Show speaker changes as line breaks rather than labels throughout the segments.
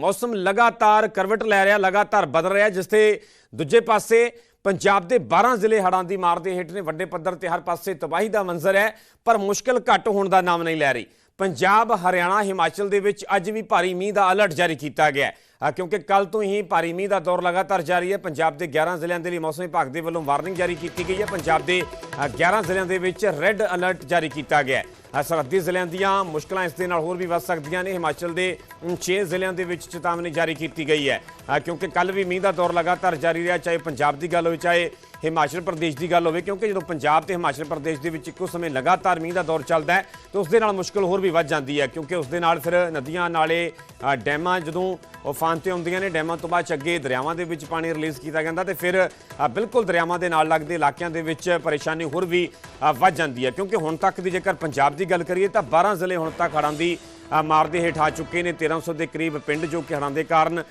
ਮੌਸਮ ਲਗਾਤਾਰ ਕਰਵਟ ਲੈ ਰਿਹਾ ਲਗਾਤਾਰ ਬਦਲ ਰਿਹਾ ਜਿਸ ਤੇ ਦੂਜੇ ਪਾਸੇ ਪੰਜਾਬ ਦੇ 12 ਜ਼ਿਲ੍ਹੇ ਹੜ੍ਹਾਂ ਦੀ ਮਾਰ ਦੇ ਹੇਠ ਨੇ ਵੱਡੇ ਪੱਧਰ ਤੇ ਹਰ ਪਾਸੇ ਤਬਾਹੀ ਦਾ ਮੰਜ਼ਰ ਹੈ ਪਰ ਮੁਸ਼ਕਲ ਘੱਟ ਹੋਣ ਦਾ ਨਾਮ ਨਹੀਂ ਲੈ ਰਹੀ। ਪੰਜਾਬ ਹਰਿਆਣਾ ਹਿਮਾਚਲ ਦੇ ਵਿੱਚ ਅੱਜ ਵੀ ਭਾਰੀ ਮੀਂਹ ਦਾ ਅਲਰਟ ਜਾਰੀ ਕੀਤਾ ਗਿਆ ਹੈ। ਕਿਉਂਕਿ ਕੱਲ ਤੋਂ ਹੀ ਭਾਰੀ ਮੀਂਹ ਦਾ ਦੌਰ ਲਗਾਤਾਰ ਜਾਰੀ ਹੈ। ਪੰਜਾਬ ਦੇ 11 ਜ਼ਿਲ੍ਹਿਆਂ ਦੇ ਲਈ ਮੌਸਮ ਵਿਭਾਗ ਦੇ ਵੱਲੋਂ ਵਾਰਨਿੰਗ ਜਾਰੀ ਕੀਤੀ ਗਈ ਹੈ। ਪੰਜਾਬ ਦੇ ਅ, 11 ਜ਼ਿਲ੍ਹਿਆਂ ਦੇ ਵਿੱਚ ਰੈੱਡ ਅਲਰਟ ਜਾਰੀ ਕੀਤਾ ਗਿਆ ਹੈ। ਸਰਹੱਦੀ ਜ਼ਿਲ੍ਹਿਆਂ ਦੀਆਂ ਮੁਸ਼ਕਲਾਂ ਇਸ ਦੇ ਨਾਲ ਹੋਰ ਵੀ ਵੱਧ ਸਕਦੀਆਂ ਨੇ। ਹਿਮਾਚਲ ਦੇ 6 ਜ਼ਿਲ੍ਹਿਆਂ ਦੇ ਵਿੱਚ ਚੇਤਾਵਨੀ ਜਾਰੀ ਕੀਤੀ ਗਈ ਹੈ। ਕਿਉਂਕਿ ਕੱਲ ਵੀ ਮੀਂਹ ਦਾ ਦੌਰ ਲਗਾਤਾਰ ਜਾਰੀ ਰਿਹਾ, ਚਾਹੇ ਪੰਜਾਬ ਦੀ ਗੱਲ ਹੋਵੇ, ਚਾਹੇ ਹਿਮਾਚਲ ਪ੍ਰਦੇਸ਼ ਦੀ ਗੱਲ ਹੋਵੇ, ਕਿਉਂਕਿ ਜਦੋਂ ਪੰਜਾਬ ਤੇ ਹਿਮਾਚਲ ਪ੍ਰਦੇਸ਼ ਦੇ ਵਿੱਚ ਇੱਕੋ ਸਮੇਂ ਲਗਾਤਾਰ ਮੀਂਹ ਦਾ ਦੌਰ ਚੱਲਦਾ ਹੈ, ਤਾਂ ਉਸ ਦੇ ਨਾਲ ਮੁਸ਼ਕਲ ਹੋਰ ਵੀ ਵੱਧ ਜਾਂਦੀ ਹੈ, ਕਿਉਂਕਿ ਉਸ ਦੇ ਨਾਲ ਫਿਰ ਨਦੀਆਂ ਨਾਲੇ ਡੈਮਾਂ ਜਦੋਂ ਉਫਾਨ ਤੇ ਹੁੰਦੀਆਂ ਨੇ, ਡੈਮਾਂ ਤੋਂ ਬਾਅਦ 'ਚ ਅੱਗੇ ਦਰਿਆਵਾਂ ਦੇ ਵਿੱਚ ਪਾਣੀ ਰਿਲੀਜ਼ ਕੀਤਾ ਜਾਂਦਾ ਤੇ ਫਿਰ ਬਿਲਕੁਲ ਦਰਿਆਵਾਂ ਦੇ ਨਾਲ ਲੱਗਦੇ ਇਲਾਕਿਆਂ ਦੇ ਵਿੱਚ ਪਰੇਸ਼ਾਨੀ ਹੋਰ ਵੀ ਵੱਧ ਜਾਂਦੀ ਹੈ। ਕਿਉਂਕਿ ਹੁਣ ਤੱਕ ਦੀ ਜੇਕਰ ਪੰਜਾਬ ਦੀ ਗੱਲ ਕਰੀਏ ਤਾਂ 12 ਜ਼ਿਲ੍ਹੇ ਹੁਣ ਤੱਕ ਹੜ੍ਹਾਂ ਦੀ ਅ, ਮਾਰ ਦੇ ਹੇਠ ਆ ਚੁੱਕੇ ਨੇ। 1300 ਦੇ ਕਰੀਬ ਪਿੰਡ ਜੋ ਕਿ ਹੜ੍ਹਾਂ ਦੇ ਕਾਰਨ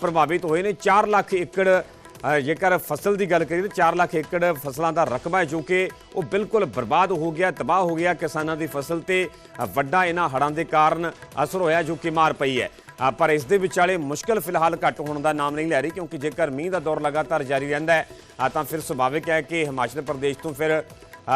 ਪ੍ਰਭਾਵਿਤ ਹੋਏ ਨੇ। 4 ਲੱਖ ਏਕੜ ਜੇਕਰ ਫਸਲ ਦੀ ਗੱਲ ਕਰੀਏ ਤਾਂ 4 ਲੱਖ ਏਕੜ ਫਸਲਾਂ ਦਾ ਰਕਬਾ ਹੈ ਜੋ ਕਿ ਉਹ ਬਿਲਕੁਲ ਬਰਬਾਦ ਹੋ ਗਿਆ ਤਬਾਹ ਹੋ ਗਿਆ ਕਿਸਾਨਾਂ ਦੀ ਫਸਲ ਤੇ ਵੱਡਾ ਇਹਨਾਂ ਹੜ੍ਹਾਂ ਦੇ ਕਾਰਨ ਅਸਰ ਹੋਇਆ ਜੋ ਕਿ ਮਾਰ ਪਈ ਹੈ। ਪਰ ਇਸ ਦੇ ਵਿਚਾਲੇ ਮੁਸ਼ਕਲ ਫਿਲਹਾਲ ਘੱਟ ਹੋਣ ਦਾ ਨਾਮ ਨਹੀਂ ਲੈ ਰਹੀ ਕਿਉਂਕਿ ਜੇਕਰ ਮੀਂਹ ਦਾ ਦੌਰ ਲਗਾਤਾਰ ਜਾਰੀ ਰਹਿੰਦਾ ਹੈ ਤਾਂ ਫਿਰ ਸੁਭਾਵਿਕ ਹੈ ਕਿ ਹਿਮਾਚਲ ਪ੍ਰਦੇਸ਼ ਤੋਂ ਫਿਰ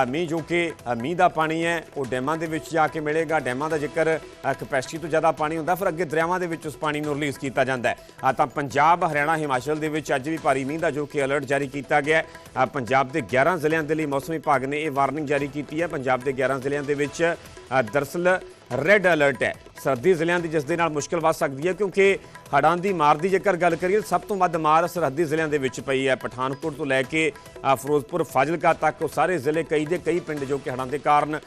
ਮੀਂਹ ਜੋ ਕਿ ਮੀਂਹ ਦਾ ਪਾਣੀ ਹੈ, ਉਹ ਡੈਮਾਂ ਦੇ ਵਿੱਚ ਜਾ ਕੇ ਮਿਲੇਗਾ। ਡੈਮਾਂ ਦਾ ਜੇਕਰ ਕਪੈਸਿਟੀ ਤੋਂ ਜ਼ਿਆਦਾ ਪਾਣੀ ਹੁੰਦਾ, ਫਿਰ ਅੱਗੇ ਦਰਿਆਵਾਂ ਦੇ ਵਿੱਚ ਉਸ ਪਾਣੀ ਨੂੰ ਰਿਲੀਜ਼ ਕੀਤਾ ਜਾਂਦਾ ਹੈ। ਆ ਤਾਂ ਪੰਜਾਬ, ਹਰਿਆਣਾ, ਹਿਮਾਚਲ ਦੇ ਵਿੱਚ ਅੱਜ ਵੀ ਭਾਰੀ ਮੀਂਹ ਦਾ ਜੋ ਕਿ ਅਲਰਟ ਜਾਰੀ ਕੀਤਾ ਗਿਆ ਹੈ। ਪੰਜਾਬ ਦੇ 11 ਜ਼ਿਲ੍ਹਿਆਂ ਦੇ ਲਈ ਮੌਸਮ ਵਿਭਾਗ ਨੇ ਇਹ ਵਾਰਨਿੰਗ ਜਾਰੀ ਕੀਤੀ ਹੈ। ਪੰਜਾਬ ਦੇ 11 ਜ਼ਿਲ੍ਹਿਆਂ ਦੇ ਵਿੱਚ ਅ, ਦਰਅਸਲ ਰੈੱਡ ਅਲਰਟ ਹੈ। ਸਰਦੀ ਜ਼ਿਲ੍ਹਿਆਂ ਦੀ ਜਿਸ ਦੇ ਨਾਲ ਮੁਸ਼ਕਲ ਵੱਧ ਸਕਦੀ ਹੈ ਕਿਉਂਕਿ ਹੜ੍ਹਾਂ ਦੀ ਮਾਰ ਦੀ ਜੇਕਰ ਗੱਲ ਕਰੀਏ ਸਭ ਤੋਂ ਵੱਧ ਮਾਰ ਸਰਹੱਦੀ ਜ਼ਿਲ੍ਹਿਆਂ ਦੇ ਵਿੱਚ ਪਈ ਹੈ। ਪਠਾਨਕੋਟ ਤੋਂ ਲੈ ਕੇ ਫਿਰੋਜ਼ਪੁਰ ਫਾਜ਼ਿਲਕਾ ਤੱਕ ਉਹ ਸਾਰੇ ਜ਼ਿਲ੍ਹੇ ਕਈ ਦੇ ਕਈ ਪਿੰਡ ਜੋ ਕਿ ਹੜ੍ਹਾਂ ਦੇ ਕਾਰਨ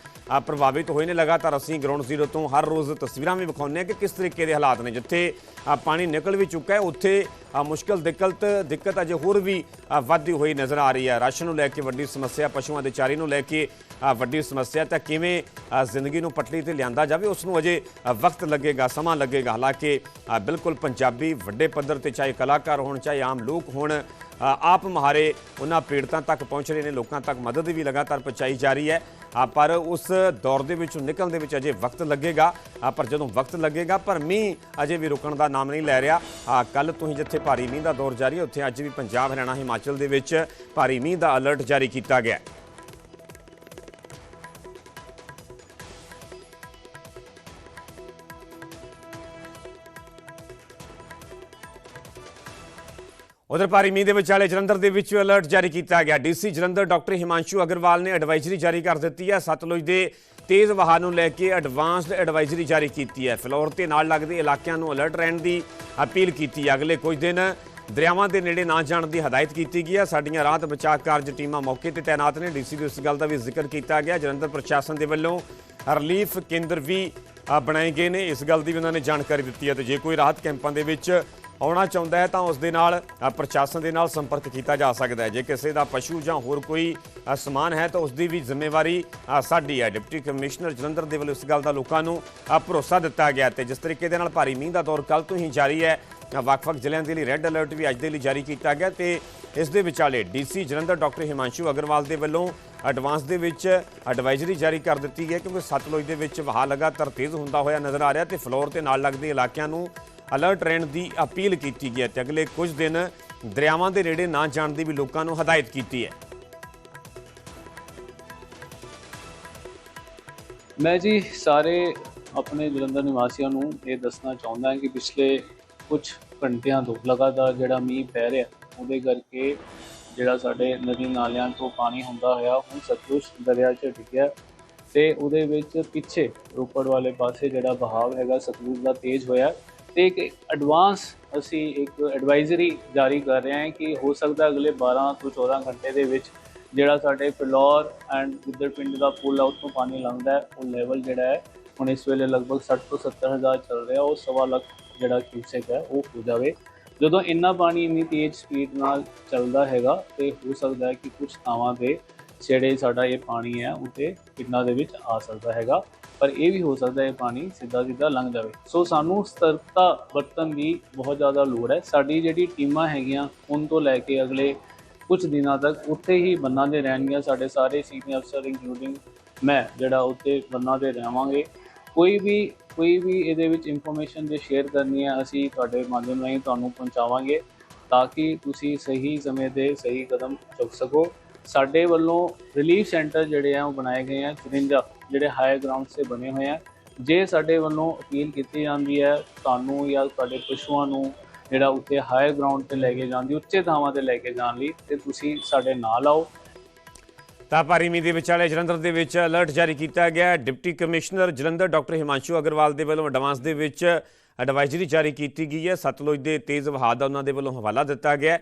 ਪ੍ਰਭਾਵਿਤ ਹੋਏ ਨੇ। ਲਗਾਤਾਰ ਅਸੀਂ ਗਰਾਊਂਡ ਜ਼ੀਰੋ ਤੋਂ ਹਰ ਰੋਜ਼ ਤਸਵੀਰਾਂ ਵੀ ਵਿਖਾਉਂਦੇ ਹਾਂ ਕਿ ਕਿਸ ਤਰੀਕੇ ਦੇ ਹਾਲਾਤ ਨੇ ਜਿੱਥੇ ਪਾਣੀ ਨਿਕਲ ਵੀ ਚੁੱਕਾ ਹੈ ਉੱਥੇ ਅ, ਮੁਸ਼ਕਲ ਦਿੱਕਤ ਦਿੱਕਤ ਅਜੇ ਹੋਰ ਵੀ ਵੱਧਦੀ ਹੋਈ ਨਜ਼ਰ ਆ ਰਹੀ ਹੈ। ਰਾਸ਼ਨ ਨੂੰ ਲੈ ਕੇ ਵੱਡੀ ਸਮੱਸਿਆ ਪਸ਼ੂਆਂ ਦੇ ਚਾਰੇ ਨੂੰ ਲੈ ਕੇ ਵੱਡੀ ਸਮੱਸਿਆ ਤਾਂ ਕਿਵੇਂ ਜ਼ਿੰਦਗੀ ਨੂੰ ਪਟੜੀ ਤੇ ਲਿਆਂਦਾ ਜਾਵੇ ਉਸ ਨੂੰ ਅਜੇ ਵਕਤ ਲੱਗੇਗਾ, ਸਮਾਂ ਲੱਗੇਗਾ। ਹਾਲਾਂਕਿ ਬਿਲਕੁਲ ਪੰਜਾਬੀ ਵੱਡੇ ਪੱਧਰ ਤੇ ਚਾਹੇ ਕਲਾਕਾਰ ਹੋਣ, ਚਾਹੇ ਆਮ ਲੋਕ ਹੋਣ ਆਪ ਮਹਾਰੇ ਉਹਨਾਂ ਪੀੜਤਾਂ ਤੱਕ ਪਹੁੰਚ ਰਹੇ ਨੇ, ਲੋਕਾਂ ਤੱਕ ਮਦਦ ਵੀ ਲਗਾਤਾਰ ਪਹੁੰਚਾਈ ਜਾ ਰਹੀ ਹੈ। ਪਰ ਉਸ ਦੌਰ ਦੇ ਵਿੱਚੋਂ, ਨਿਕਲਣ ਦੇ ਵਿੱਚ ਅਜੇ ਵਕਤ ਲੱਗੇਗਾ। ਪਰ ਜਦੋਂ ਵਕਤ ਲੱਗੇਗਾ, ਪਰ ਮੀਂਹ ਅਜੇ ਵੀ ਰੁਕਣ ਦਾ ਨਾਮ ਨਹੀਂ ਲੈ ਰਿਹਾ। ਕੱਲ ਤੋਂ ਹੀ ਜਿੱਥੇ ਭਾਰੀ ਮੀਂਹ ਦਾ ਦੌਰ ਜਾਰੀ ਹੈ, ਉੱਥੇ ਅੱਜ ਵੀ ਪੰਜਾਬ ਹਰਿਆਣਾ, ਹਿਮਾਚਲ ਦੇ ਵਿੱਚ ਭਾਰੀ ਮੀਂਹ ਦਾ ਅਲਰਟ ਜਾਰੀ ਕੀਤਾ ਗਿਆ ਹੈ। ਉਧਰ ਭਾਰੀ ਮੀਂਹ ਦੇ ਵਿਚਾਲੇ ਜਲੰਧਰ ਦੇ ਵਿੱਚ ਅਲਰਟ ਜਾਰੀ ਕੀਤਾ ਗਿਆ। ਡੀਸੀ ਜਲੰਧਰ ਡਾਕਟਰ ਹਿਮਾਂਸ਼ੂ ਅਗਰਵਾਲ ਨੇ ਐਡਵਾਈਜ਼ਰੀ ਜਾਰੀ ਕਰ ਦਿੱਤੀ ਹੈ। ਸਤਲੁਜ ਦੇ ਤੇਜ਼ ਵਹਾਅ ਨੂੰ ਲੈ ਕੇ ਐਡਵਾਂਸਡ ਐਡਵਾਈਜ਼ਰੀ ਜਾਰੀ ਕੀਤੀ ਹੈ। ਫਲੋਰ ਤੇ ਨਾਲ ਲੱਗਦੇ ਇਲਾਕਿਆਂ ਨੂੰ ਅਲਰਟ ਰਹਿਣ ਦੀ ਅਪੀਲ ਕੀਤੀ ਹੈ। ਅਗਲੇ ਕੁਝ ਦਿਨ ਦਰਿਆਵਾਂ ਦੇ ਨੇੜੇ ਨਾ ਜਾਣ ਦੀ ਹਦਾਇਤ ਕੀਤੀ ਗਈ ਹੈ। ਸਾਡੀਆਂ ਰਾਹਤ ਬਚਾਅ ਕਾਰਜ ਟੀਮਾਂ ਮੌਕੇ ਤੇ ਤਾਇਨਾਤ ਨੇ। ਡੀਸੀ ਦੀ ਇਸ ਗੱਲ ਦਾ ਵੀ ਜ਼ਿਕਰ ਕੀਤਾ ਗਿਆ। ਜਲੰਧਰ ਪ੍ਰਸ਼ਾਸਨ ਦੇ ਵੱਲੋਂ ਰਿਲੀਫ ਕੇਂਦਰ ਵੀ ਬਣਾਏ ਗਏ ਨੇ। ਇਸ ਗੱਲ ਦੀ ਵੀ ਉਹਨਾਂ ਨੇ ਜਾਣਕਾਰੀ ਦਿੱਤੀ ਹੈ। ਤੇ ਜੇ ਕੋਈ ਰਾਹਤ ਕੈਂਪਾਂ ਦੇ ਵਿੱਚ ਆਉਣਾ ਚਾਹੁੰਦਾ ਹੈ ਤਾਂ ਉਸ ਦੇ ਨਾਲ ਪ੍ਰਸ਼ਾਸਨ ਦੇ ਨਾਲ ਸੰਪਰਕ ਕੀਤਾ ਜਾ ਸਕਦਾ ਹੈ। ਜੇ ਕਿਸੇ ਦਾ ਪਸ਼ੂ ਜਾਂ ਹੋਰ ਕੋਈ ਸਮਾਨ ਹੈ ਤਾਂ ਉਸ ਦੀ ਵੀ ਜ਼ਿੰਮੇਵਾਰੀ ਸਾਡੀ ਹੈ। ਡਿਪਟੀ ਕਮਿਸ਼ਨਰ ਜਲੰਧਰ ਦੇ ਵੱਲੋਂ ਇਸ ਗੱਲ ਦਾ ਲੋਕਾਂ ਨੂੰ ਭਰੋਸਾ ਦਿੱਤਾ ਗਿਆ ਤੇ ਜਿਸ ਤਰੀਕੇ ਦੇ ਨਾਲ ਭਾਰੀ ਮੀਂਹ ਦਾ ਦੌਰ ਕੱਲ ਤੋਂ ਹੀ ਜਾਰੀ ਹੈ ਵੱਖ-ਵੱਖ ਜ਼ਿਲ੍ਹਿਆਂ ਦੇ ਲਈ ਰੈੱਡ ਅਲਰਟ ਵੀ ਅੱਜ ਦੇ ਲਈ ਜਾਰੀ ਕੀਤਾ ਗਿਆ ਤੇ ਇਸ ਦੇ ਵਿਚਾਲੇ ਡੀਸੀ ਜਲੰਧਰ ਡਾਕਟਰ ਹਿਮਾਂਸ਼ੂ ਅਗਰਵਾਲ ਦੇ ਵੱਲੋਂ ਐਡਵਾਂਸ ਦੇ ਵਿੱਚ ਐਡਵਾਈਜ਼ਰੀ ਜਾਰੀ ਕਰ ਦਿੱਤੀ ਗਈ ਹੈ ਕਿਉਂਕਿ ਸਤਲੁਜ ਦੇ ਵਿੱਚ ਵਹਾਅ ਲਗਾਤਾਰ ਤੇਜ਼ ਹੁੰਦਾ ਹੋਇਆ ਨਜ਼ਰ ਆ ਰਿਹਾ ਤੇ ਫਲੋਰ ਤੇ ਨਾਲ ਲੱਗਦੇ ਇਲਾਕਿਆਂ ਨੂੰ ਅਲਰਟ ਰਹਿਣ ਦੀ ਅਪੀਲ ਕੀਤੀ ਗਈ ਹੈ ਤੇ ਅਗਲੇ ਕੁਝ ਦਿਨ ਦਰਿਆਵਾਂ ਦੇ ਨੇੜੇ ਨਾ ਜਾਣ ਦੀ ਵੀ ਲੋਕਾਂ ਨੂੰ ਹਦਾਇਤ ਕੀਤੀ ਹੈ।
ਮੈਂ ਜੀ ਸਾਰੇ ਆਪਣੇ ਜਲੰਧਰ ਨਿਵਾਸੀਆਂ ਨੂੰ ਇਹ ਦੱਸਣਾ ਚਾਹੁੰਦਾ ਹਾਂ ਕਿ ਪਿਛਲੇ ਕੁਝ ਘੰਟਿਆਂ ਤੋਂ ਲਗਾਤਾਰ ਜਿਹੜਾ ਮੀਂਹ ਪੈ ਰਿਹਾ, ਉਹਦੇ ਕਰਕੇ ਜਿਹੜਾ ਸਾਡੇ ਨਦੀ ਨਾਲਿਆਂ ਤੋਂ ਪਾਣੀ ਹੁੰਦਾ ਹੋਇਆ ਹੁਣ ਸਤਲੁਜ ਦਰਿਆ 'ਚ ਡਿੱਗਿਆ ਤੇ ਉਹਦੇ ਵਿੱਚ ਪਿੱਛੇ ਰੋਪੜ ਵਾਲੇ ਪਾਸੇ ਜਿਹੜਾ ਬਹਾਵ ਹੈਗਾ, ਸਤਲੁਜ ਦਾ ਤੇਜ਼ ਹੋਇਆ। ਤੇ ਇੱਕ ਐਡਵਾਂਸ ਅਸੀਂ ਇੱਕ ਐਡਵਾਈਜ਼ਰੀ ਜਾਰੀ ਕਰ ਰਹੇ ਹਾਂ ਕਿ ਹੋ ਸਕਦਾ ਅਗਲੇ 12 ਤੋਂ 14 ਘੰਟੇ ਦੇ ਵਿੱਚ ਜਿਹੜਾ ਸਾਡੇ ਫਿਲੌਰ ਐਂਡ ਗਿੱਦੜ ਪਿੰਡ ਦਾ ਪੁਲ ਆ ਉੱਥੋਂ ਪਾਣੀ ਲੰਘਦਾ ਹੈ, ਉਹ ਲੈਵਲ ਜਿਹੜਾ ਹੈ, ਹੁਣ ਇਸ ਵੇਲੇ ਲਗਭਗ 60 ਤੋਂ 70 ਹਜ਼ਾਰ ਚੱਲ ਰਿਹਾ, ਉਹ ਸਵਾ ਲੱਖ ਜਿਹੜਾ ਕਿਊਸੈਕ ਹੈ, ਉਹ ਹੋ ਜਾਵੇ। ਜਦੋਂ ਇੰਨਾ ਪਾਣੀ ਇੰਨੀ ਤੇਜ਼ ਸਪੀਡ ਨਾਲ ਚੱਲਦਾ ਹੈਗਾ, ਤੇ ਹੋ ਸਕਦਾ ਹੈ ਕਿ ਕੁਝ ਥਾਵਾਂ ਤੇ ਜਿਹੜੇ ਸਾਡਾ ਇਹ ਪਾਣੀ ਹੈ ਉਤੇ ਪਿੰਡਾਂ ਦੇ ਵਿੱਚ ਆ ਸਕਦਾ ਹੈਗਾ। ਪਰ ਇਹ ਵੀ ਹੋ ਸਕਦਾ ਇਹ ਪਾਣੀ ਸਿੱਧਾ ਸਿੱਧਾ ਲੰਘ ਜਾਵੇ। ਸੋ ਸਾਨੂੰ ਸਤਰਕਤਾ ਵਰਤਣ ਦੀ ਬਹੁਤ ਜ਼ਿਆਦਾ ਲੋੜ ਹੈ। ਸਾਡੀ ਜਿਹੜੀ ਟੀਮਾਂ ਹੈਗੀਆਂ ਹੁਣ ਤੋਂ ਲੈ ਕੇ ਅਗਲੇ ਕੁਝ ਦਿਨਾਂ ਤੱਕ ਉੱਥੇ ਹੀ ਬੰਨਾਂ ਦੇ ਰਹਿਣਗੀਆਂ। ਸਾਡੇ ਸਾਰੇ ਸੀਨੀਅਰ ਅਫਸਰ ਇੰਕਲੂਡਿੰਗ ਮੈਂ, ਜਿਹੜਾ ਉੱਥੇ ਬੰਨਾਂ ਦੇ ਰਹਾਂਗੇ। ਕੋਈ ਵੀ ਕੋਈ ਵੀ ਇਹਦੇ ਵਿੱਚ ਇਨਫੋਰਮੇਸ਼ਨ ਜੇ ਸ਼ੇਅਰ ਕਰਨੀ ਹੈ, ਅਸੀਂ ਤੁਹਾਡੇ ਮਾਧਿਅਮ ਰਾਹੀਂ ਤੁਹਾਨੂੰ ਪਹੁੰਚਾਵਾਂਗੇ, ਤਾਂ ਕਿ ਤੁਸੀਂ ਸਹੀ ਸਮੇਂ ਤੇ ਸਹੀ ਕਦਮ ਚੁੱਕ ਸਕੋ। ਸਾਡੇ ਵੱਲੋਂ ਰਿਲੀਫ ਸੈਂਟਰ ਜਿਹੜੇ ਆ, ਉਹ ਬਣਾਏ ਗਏ ਆ 54 ਜਿਹੜੇ ਹਾਈ ਗਰਾਊਂਡ ਸੇ ਬਣੇ ਹੋਏ ਆ। ਜੇ ਸਾਡੇ ਵੱਲੋਂ ਅਪੀਲ ਕੀਤੀ ਜਾਂਦੀ ਹੈ, ਤੁਹਾਨੂੰ ਜਾਂ ਤੁਹਾਡੇ ਪਸ਼ੂਆਂ ਨੂੰ ਜਿਹੜਾ ਉੱਤੇ ਹਾਈ ਗਰਾਊਂਡ ਤੇ ਲੈ ਕੇ ਜਾਣ ਦੀ, ਉੱਚੇ ਥਾਵਾਂ ਤੇ ਲੈ ਕੇ ਜਾਣ ਲਈ, ਤੇ ਤੁਸੀਂ ਸਾਡੇ ਨਾਲ ਆਓ।
ਤਾਂ ਭਾਰੀ ਮੀਂਹ ਦੇ ਵਿਚਾਲੇ ਜਲੰਧਰ ਦੇ ਵਿੱਚ ਅਲਰਟ ਜਾਰੀ ਕੀਤਾ ਗਿਆ deputy commissioner Jalandhar doctor Himanshu Agarwal ਦੇ ਵੱਲੋਂ ਐਡਵਾਂਸ ਦੇ ਵਿੱਚ ਐਡਵਾਈਜ਼ਰੀ ਜਾਰੀ ਕੀਤੀ ਗਈ ਹੈ। ਸਤਲੁਜ ਦੇ ਤੇਜ਼ ਵਹਾਅ ਦਾ ਉਹਨਾਂ ਦੇ ਵੱਲੋਂ ਹਵਾਲਾ ਦਿੱਤਾ ਗਿਆ ਹੈ।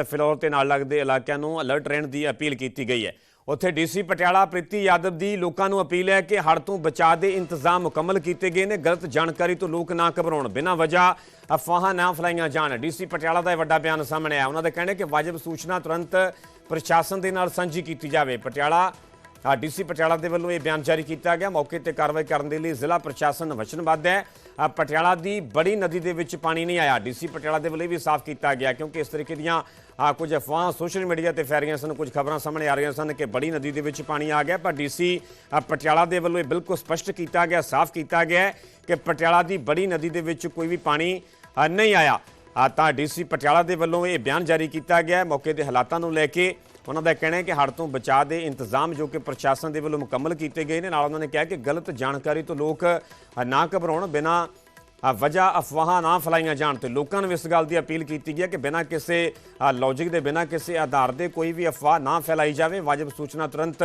ਅ, ਫਿਲੌਰ ਤੇ ਨਾਲ ਲੱਗਦੇ ਇਲਾਕਿਆਂ ਨੂੰ ਅਲਰਟ ਰਹਿਣ ਦੀ ਅਪੀਲ ਕੀਤੀ ਗਈ ਹੈ। ਉੱਥੇ ਡੀਸੀ ਪਟਿਆਲਾ ਪ੍ਰੀਤੀ ਯਾਦਵ ਦੀ ਲੋਕਾਂ ਨੂੰ ਅਪੀਲ ਹੈ ਕਿ ਹੜ੍ਹ ਤੋਂ ਬਚਾਅ ਦੇ ਇੰਤਜ਼ਾਮ ਮੁਕੰਮਲ ਕੀਤੇ ਗਏ ਨੇ। ਗਲਤ ਜਾਣਕਾਰੀ ਤੋਂ ਲੋਕ ਨਾ ਘਬਰਾਉਣ। ਬਿਨਾਂ ਵਜ੍ਹਾ ਅਫਵਾਹਾਂ ਨਾ ਫੈਲਾਈਆਂ ਜਾਣ। ਡੀਸੀ ਪਟਿਆਲਾ ਦਾ ਇਹ ਵੱਡਾ ਬਿਆਨ ਸਾਹਮਣੇ ਆਇਆ। ਉਹਨਾਂ ਦਾ ਕਹਿਣਾ ਹੈ ਕਿ ਵਾਜਬ ਸੂਚਨਾ ਤੁਰੰਤ ਪ੍ਰਸ਼ਾਸਨ ਦੇ ਨਾਲ ਸਾਂਝੀ ਕੀਤੀ ਜਾਵੇ। ਪਟਿਆਲਾ ਡੀਸੀ ਪਟਿਆਲਾ ਦੇ ਵੱਲੋਂ ਇਹ ਬਿਆਨ ਜਾਰੀ ਕੀਤਾ ਗਿਆ। ਮੌਕੇ ਤੇ ਕਾਰਵਾਈ ਕਰਨ ਦੇ ਲਈ ਜ਼ਿਲ੍ਹਾ ਪ੍ਰਸ਼ਾਸਨ ਵਚਨਬੱਧ ਹੈ। ਪਟਿਆਲਾ ਦੀ ਬੜੀ ਨਦੀ ਦੇ ਵਿੱਚ ਪਾਣੀ ਨਹੀਂ ਆਇਆ। ਡੀਸੀ ਪਟਿਆਲਾ ਦੇ ਵੱਲੋਂ ਵੀ ਸਾਫ਼ ਕੀਤਾ ਗਿਆ ਕਿਉਂਕਿ ਇਸ ਤਰੀਕੇ ਦੀਆਂ ਕੁਝ ਅਫਵਾਹਾਂ ਸੋਸ਼ਲ ਮੀਡੀਆ ਤੇ ਫੈਲ ਰਹੀਆਂ ਸਨ। ਕੁਝ ਖਬਰਾਂ ਸਾਹਮਣੇ ਆ ਰਹੀਆਂ ਸਨ ਕਿ ਬੜੀ ਨਦੀ ਦੇ ਵਿੱਚ ਪਾਣੀ ਆ ਗਿਆ। ਪਰ ਡੀਸੀ ਪਟਿਆਲਾ ਦੇ ਵੱਲੋਂ ਇਹ ਬਿਲਕੁਲ ਸਪਸ਼ਟ ਕੀਤਾ ਗਿਆ, ਸਾਫ਼ ਕੀਤਾ ਗਿਆ ਕਿ ਪਟਿਆਲਾ ਦੀ ਬੜੀ ਨਦੀ ਦੇ ਵਿੱਚ ਕੋਈ ਵੀ ਪਾਣੀ ਨਹੀਂ ਆਇਆ। ਤਾਂ ਡੀਸੀ ਪਟਿਆਲਾ ਦੇ ਵੱਲੋਂ ਇਹ ਬਿਆਨ ਜਾਰੀ ਕੀਤਾ ਗਿਆ ਹੈ। ਮੌਕੇ ਦੇ ਹਾਲਾਤਾਂ ਨੂੰ ਲੈ ਕੇ ਉਹਨਾਂ ਦਾ ਕਹਿਣਾ ਹੈ ਕਿ ਹੜ੍ਹ ਤੋਂ ਬਚਾਅ ਦੇ ਇੰਤਜ਼ਾਮ ਜੋ ਕਿ ਪ੍ਰਸ਼ਾਸਨ ਦੇ ਵੱਲੋਂ ਮੁਕੰਮਲ ਕੀਤੇ ਗਏ ਨੇ, ਨਾਲ ਉਹਨਾਂ ਨੇ ਕਿਹਾ ਕਿ ਗਲਤ ਜਾਣਕਾਰੀ ਤੋਂ ਲੋਕ ਨਾ ਘਬਰਾਉਣ ਬਿਨਾਂ ਵਜ੍ਹਾ ਅਫਵਾਹਾਂ ਨਾ ਫੈਲਾਈਆਂ ਜਾਣ ਤੇ ਲੋਕਾਂ ਨੂੰ ਇਸ ਗੱਲ ਦੀ ਅਪੀਲ ਕੀਤੀ ਗਈ ਹੈ ਕਿ ਬਿਨਾਂ ਕਿਸੇ ਲੌਜੀਕ ਦੇ, ਬਿਨਾਂ ਕਿਸੇ ਆਧਾਰ ਦੇ ਕੋਈ ਵੀ ਅਫਵਾਹ ਨਾ ਫੈਲਾਈ ਜਾਵੇ। ਵਾਜਬ ਸੂਚਨਾ ਤੁਰੰਤ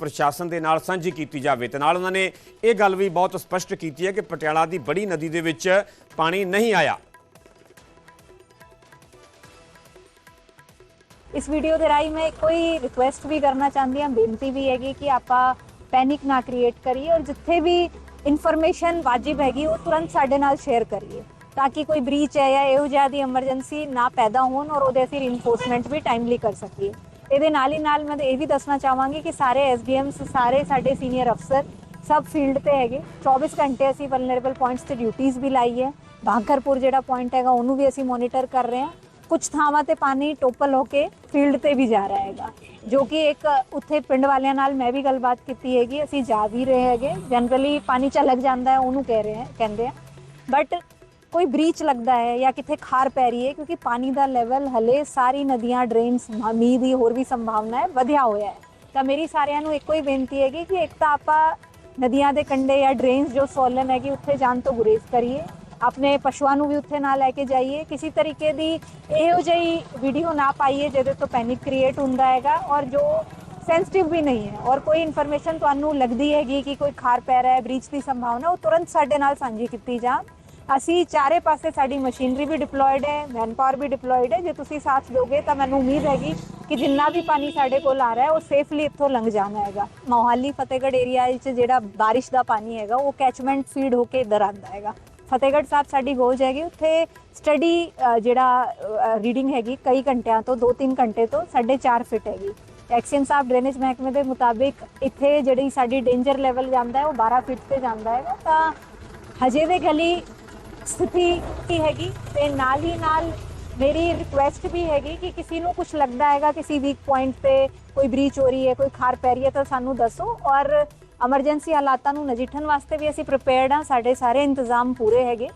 ਪ੍ਰਸ਼ਾਸਨ ਦੇ ਨਾਲ ਸਾਂਝੀ ਕੀਤੀ ਜਾਵੇ ਤੇ ਨਾਲ ਉਹਨਾਂ ਨੇ ਇਹ ਗੱਲ ਵੀ ਬਹੁਤ ਸਪਸ਼ਟ ਕੀਤੀ ਹੈ ਕਿ ਪਟਿਆਲਾ ਦੀ ਬੜੀ ਨਦੀ ਦੇ ਵਿੱਚ ਪਾਣੀ ਨਹੀਂ ਆਇਆ।
ਇਸ ਵੀਡੀਓ ਦੇ ਰਾਹੀਂ ਮੈਂ ਕੋਈ ਰਿਕੁਐਸਟ ਵੀ ਕਰਨਾ ਚਾਹੁੰਦੀ ਹਾਂ, ਬੇਨਤੀ ਵੀ ਹੈਗੀ ਕਿ ਆਪਾਂ ਪੈਨਿਕ ਨਾ ਕ੍ਰੀਏਟ ਕਰੀਏ ਔਰ ਜਿੱਥੇ ਵੀ ਇਨਫੋਰਮੇਸ਼ਨ ਵਾਜਿਬ ਹੈਗੀ, ਉਹ ਤੁਰੰਤ ਸਾਡੇ ਨਾਲ ਸ਼ੇਅਰ ਕਰੀਏ ਤਾਂ ਕਿ ਕੋਈ ਬ੍ਰੀਚ ਹੈ ਜਾਂ ਇਹੋ ਜਿਹਾ ਦੀ ਐਮਰਜੈਂਸੀ ਨਾ ਪੈਦਾ ਹੋਣ ਔਰ ਉਹਦੇ ਅਸੀਂ ਰੀਇਨਫੋਰਸਮੈਂਟ ਵੀ ਟਾਈਮਲੀ ਕਰ ਸਕੀਏ। ਇਹਦੇ ਨਾਲ ਹੀ ਨਾਲ ਮੈਂ ਇਹ ਵੀ ਦੱਸਣਾ ਚਾਹਾਂਗੀ ਕਿ ਸਾਰੇ ਐਸਡੀਐਮਸ ਸਾਰੇ ਸਾਡੇ ਸੀਨੀਅਰ ਅਫਸਰ ਸਭ ਫੀਲਡ ਤੇ ਹੈਗੇ। 24 ਘੰਟੇ ਅਸੀਂ ਵਲਨਰੇਬਲ ਪੁਆਇੰਟਸ ਤੇ ਡਿਊਟੀਆਂ ਵੀ ਲਾਈ ਹੈ। ਬਾਂਕਰਪੁਰ ਜਿਹੜਾ ਪੁਆਇੰਟ ਹੈਗਾ, ਉਹਨੂੰ ਵੀ ਅਸੀਂ ਮੋਨੀਟਰ ਕਰ ਰਹੇ ਹਾਂ। ਕੁਝ ਥਾਵਾਂ ਤੇ ਪਾਣੀ ਟੋਪਲ ਹੋ ਕੇ ਫੀਲਡ ਤੇ ਵੀ ਜਾ ਰਿਹਾ ਹੈਗਾ, ਜੋ ਕਿ ਇੱਕ ਉੱਥੇ ਪਿੰਡ ਵਾਲਿਆਂ ਨਾਲ ਮੈਂ ਵੀ ਗੱਲਬਾਤ ਕੀਤੀ ਹੈਗੀ, ਅਸੀਂ ਜਾ ਵੀ ਰਹੇ ਹੈਗੇ। ਜਨਰਲੀ ਪਾਣੀ ਚਲਕ ਜਾਂਦਾ ਹੈ, ਉਹਨੂੰ ਕਹਿ ਰਹੇ ਹੈ, ਕਹਿੰਦੇ ਆ। ਬਟ ਕੋਈ ਬ੍ਰੀਚ ਲੱਗਦਾ ਹੈ ਜਾਂ ਕਿਤੇ ਖਾਰ ਪੈ ਰਹੀ ਹੈ, ਕਿਉਂਕਿ ਪਾਣੀ ਦਾ ਲੈਵਲ ਹਲੇ ਸਾਰੀ ਨਦੀਆਂ ਡਰੇਨਸ ਮੀਂਹ ਦੀ ਹੋਰ ਵੀ ਸੰਭਾਵਨਾ ਹੈ, ਵਧਿਆ ਹੋਇਆ ਹੈ। ਤਾਂ ਮੇਰੀ ਸਾਰਿਆਂ ਨੂੰ ਇੱਕੋ ਹੀ ਬੇਨਤੀ ਹੈਗੀ ਕਿ ਇੱਕ ਤਾਂ ਆਪਾਂ ਨਦੀਆਂ ਦੇ ਕੰਢੇ ਜਾਂ ਡਰੇਨਸ ਜੋ ਸੋਲਨ ਹੈਗੀ, ਉੱਥੇ ਜਾਣ ਤੋਂ ਗੁਰੇਜ਼ ਕਰੀਏ। ਆਪਣੇ ਪਸ਼ੂਆਂ ਨੂੰ ਵੀ ਉੱਥੇ ਨਾ ਲੈ ਕੇ ਜਾਈਏ। ਕਿਸੇ ਤਰੀਕੇ ਦੀ ਇਹੋ ਜਿਹੀ ਵੀਡੀਓ ਨਾ ਪਾਈਏ ਜਿਹਦੇ ਤੋਂ ਪੈਨਿਕ ਕ੍ਰੀਏਟ ਹੁੰਦਾ ਹੈਗਾ ਔਰ ਜੋ ਸੈਂਸਿਟਿਵ ਵੀ ਨਹੀਂ ਹੈ। ਔਰ ਕੋਈ ਇਨਫੋਰਮੇਸ਼ਨ ਤੁਹਾਨੂੰ ਲੱਗਦੀ ਹੈਗੀ ਕਿ ਕੋਈ ਖਾਰ ਪੈ ਰਿਹਾ ਹੈ ਬ੍ਰੀਚ ਦੀ ਸੰਭਾਵਨਾ, ਉਹ ਤੁਰੰਤ ਸਾਡੇ ਨਾਲ ਸਾਂਝੀ ਕੀਤੀ ਜਾ ਅਸੀਂ ਚਾਰੇ ਪਾਸੇ ਸਾਡੀ ਮਸ਼ੀਨਰੀ ਵੀ ਡਿਪਲੋਇਡ ਹੈ ਮੈਨਪਾਵਰ ਵੀ ਡਿਪਲੋਇਡ ਹੈ। ਜੇ ਤੁਸੀਂ ਸਾਥ ਦਿਓਗੇ ਤਾਂ ਮੈਨੂੰ ਉਮੀਦ ਹੈਗੀ ਕਿ ਜਿੰਨਾ ਵੀ ਪਾਣੀ ਸਾਡੇ ਕੋਲ ਆ ਰਿਹਾ ਹੈ, ਉਹ ਸੇਫਲੀ ਇੱਥੋਂ ਲੰਘ ਜਾਣਾ ਹੈਗਾ। ਮੋਹਾਲੀ, ਫਤਿਹਗੜ੍ਹ ਏਰੀਆ ਵਿੱਚ ਜਿਹੜਾ ਬਾਰਿਸ਼ ਦਾ ਪਾਣੀ ਹੈਗਾ, ਉਹ ਕੈਚਮੈਂਟ ਫੀਡ ਹੋ ਕੇ ਇੱਧਰ ਆਉਂਦਾ ਹੈਗਾ। ਫਤਿਹਗੜ੍ਹ ਸਾਹਿਬ ਸਾਡੀ ਗੋਜ ਹੈਗੀ ਉੱਥੇ ਸਟੱਡੀ ਜਿਹੜਾ ਰੀਡਿੰਗ ਹੈਗੀ, ਕਈ ਘੰਟਿਆਂ ਤੋਂ 2-3 ਘੰਟੇ ਤੋਂ 4.5 ਫਿਟ ਹੈਗੀ। ਐਕਸ਼ਨ ਸਾਹਿਬ ਡਰੇਨੇਜ ਮਹਿਕਮੇ ਦੇ ਮੁਤਾਬਿਕ ਇੱਥੇ ਜਿਹੜੀ ਸਾਡੀ ਡੇਂਜਰ ਲੈਵਲ ਜਾਂਦਾ ਹੈ, ਉਹ 12 ਫਿਟ ਤੇ ਜਾਂਦਾ ਹੈਗਾ ਤਾਂ ਹਜੇ ਦੇ ਗਲੀ ਸਥਿਤੀ ਕੀ ਹੈਗੀ? ਤੇ ਨਾਲ ਹੀ ਨਾਲ ਮੇਰੀ ਰਿਕੁਐਸਟ ਵੀ ਹੈਗੀ ਕਿ ਕਿਸੇ ਨੂੰ ਕੁਝ ਲੱਗਦਾ ਹੈਗਾ, ਕਿਸੇ ਵੀਕ ਪੁਆਇੰਟ ਤੇ ਕੋਈ ਬ੍ਰੀਚ ਹੋ ਰਹੀ ਹੈ, ਕੋਈ ਖਾਰ ਪੈ ਰਹੀ ਹੈ, ਤਾਂ ਸਾਨੂੰ ਦੱਸੋ। ਔਰ ਐਮਰਜੈਂਸੀ ਹਾਲਾਤਾਂ ਨੂੰ ਨਜਿੱਠਣ ਵਾਸਤੇ ਵੀ ਅਸੀਂ ਪ੍ਰਿਪੇਅਰਡ ਹਾਂ। ਸਾਡੇ ਸਾਰੇ ਇੰਤਜ਼ਾਮ ਪੂਰੇ ਹੈਗੇ।